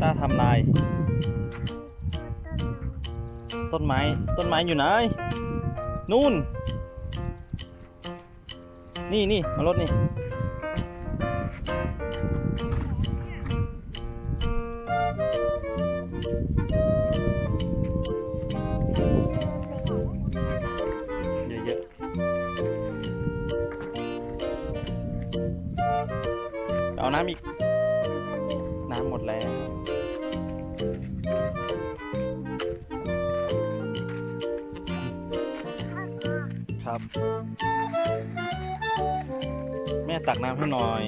ตาทำลาย ต้นไม้ ต้นไม้อยู่ไหน นู่น นี่นี่มารถนี่ เอาน้ำอีก น้ำหมดแล้วครับ แม่ตักน้ำให้หน่อย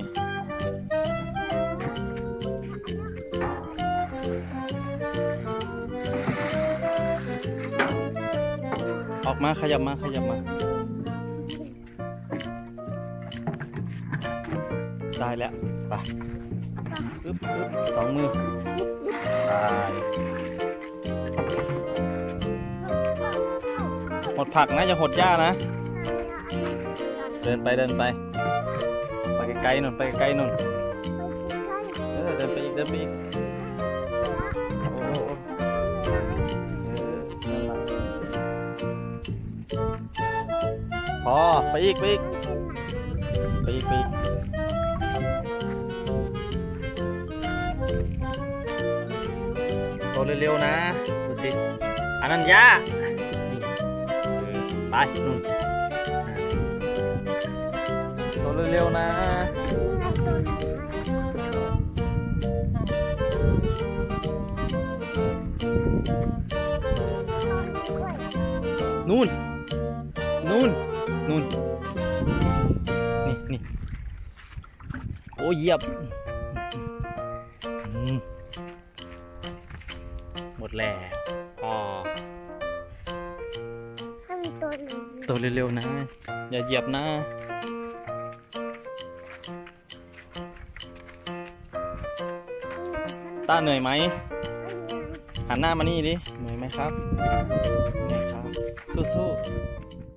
ออกมาขยับมาขยับมา ได้แล้วไปปึ๊บปึ๊บสองมือได้หดผักนะอย่าหดหญ้านะ เดินไปเดินไป ไปไกลๆหน่อยไปไกลๆหน่อยเออเดินไปอีกเดินไปอีกโอ้โอ้โอ้เออนั่นล่ะพอไปอีกไปอีกไปอีกไปอีก โตเร็วๆนะดูสิอันนั้นยาไปนู่นโตเร็วๆนะนู่นนู่นนู่นนี่นี่โอ้เหยียบ หมดแล้วพอถ้ามีตัวหนึ่งตัวเร็วๆนะ อย่าเหยียบนะต้าเหนื่อยไหมหันหน้ามานี่ดิเหนื่อยไหมครับเหนื่อยครับสู้ๆ